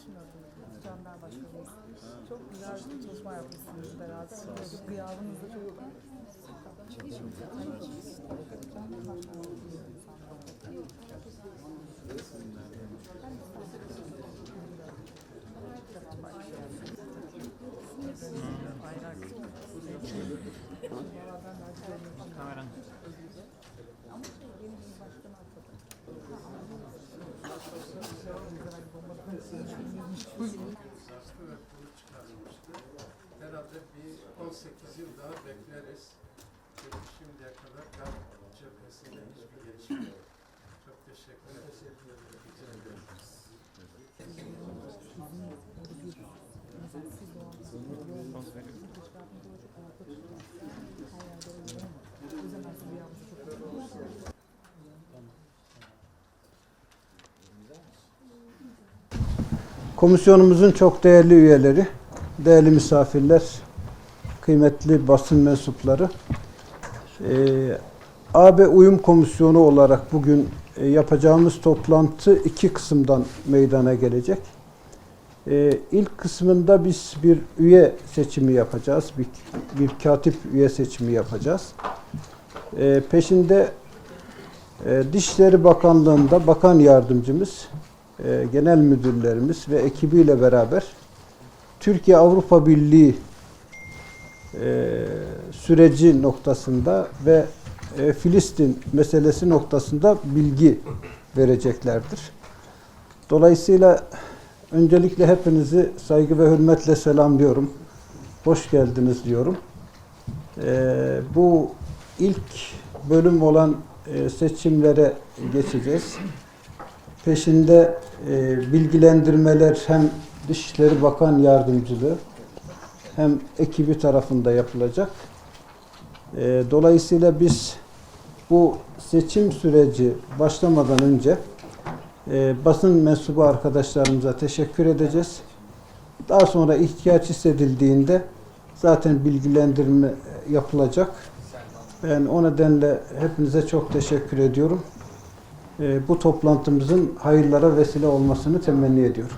için hazırladınız Canlar Başkanımız. Çok güzel bir çalışma yapmışsınız beraber. Sağ olsun. Gıyabınız da çok Hiç mi? Canlar Başkanımız. Kameran. Çıkarılmıştı. Herhalde bir 18 yıl daha bekleriz. Şimdiye kadar kan cephesinde hiçbir gelişme yok. Çok teşekkür ederim. Komisyonumuzun çok değerli üyeleri, değerli misafirler, kıymetli basın mensupları. Ee, AB Uyum Komisyonu olarak bugün e, yapacağımız toplantı iki kısımdan meydana gelecek. Ee, ilk kısmında biz bir üye seçimi yapacağız, bir, bir katip üye seçimi yapacağız. Ee, peşinde e, Dışişleri Bakanlığı'nda bakan yardımcımız, e, genel müdürlerimiz ve ekibiyle beraber Türkiye Avrupa Birliği e, süreci noktasında ve e, Filistin meselesi noktasında bilgi vereceklerdir. Dolayısıyla öncelikle hepinizi saygı ve hürmetle selamlıyorum. Hoş geldiniz diyorum. Bu ilk bölüm olan seçimlere geçeceğiz. Peşinde e, bilgilendirmeler hem Dışişleri Bakan Yardımcılığı hem ekibi tarafında yapılacak. E, dolayısıyla biz bu seçim süreci başlamadan önce e, basın mensubu arkadaşlarımıza teşekkür edeceğiz. Daha sonra ihtiyaç hissedildiğinde zaten bilgilendirme yapılacak. Ben o nedenle hepinize çok teşekkür ediyorum. E, bu toplantımızın hayırlara vesile olmasını temenni ediyorum.